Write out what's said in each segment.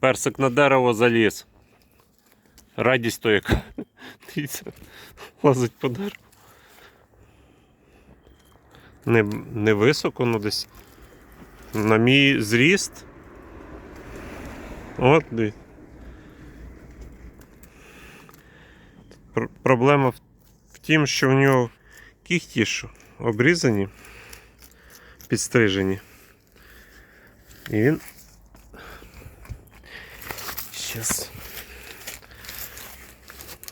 Персик на дерево заліз. Радість то яка. Дивіться, лазить по дереву. Не, не високо, ну десь. На мій зріст. От диві- Пр- Проблема в, тім, що в нього кігті ж обрізані, підстрижені. І він. Щас.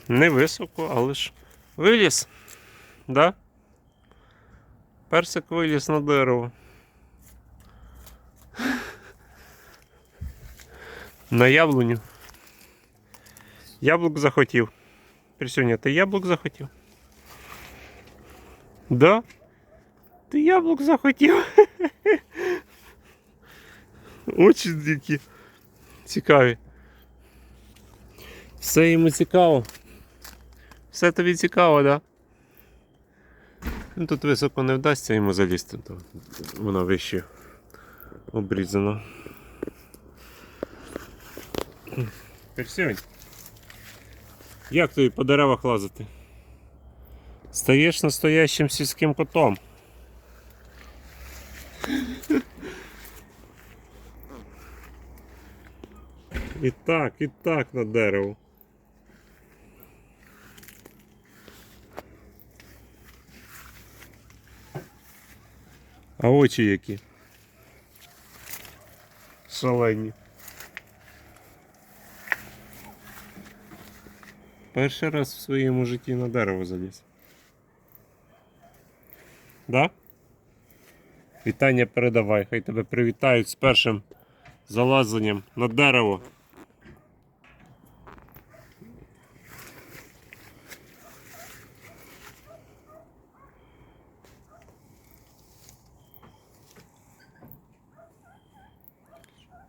Не високо, але ж виліз. Да? Персик виліз на дерево. На яблуню. Яблук захотів. Присюня, ти яблук захотів? Да? Ти яблук захотів. Очі які цікаві. Все йому цікаво. Все тобі цікаво, так? Да? Ну, тут високо не вдасться йому залізти, то вона вище обрізана. Персюнь. Як тобі по деревах лазити? Стаєш настоящим сільським котом. І так, і так на дерево. А очі які? Шалені. Перший раз в своєму житті на дерево заліз. Да? Вітання передавай, хай тебе привітають з першим залазенням на дерево.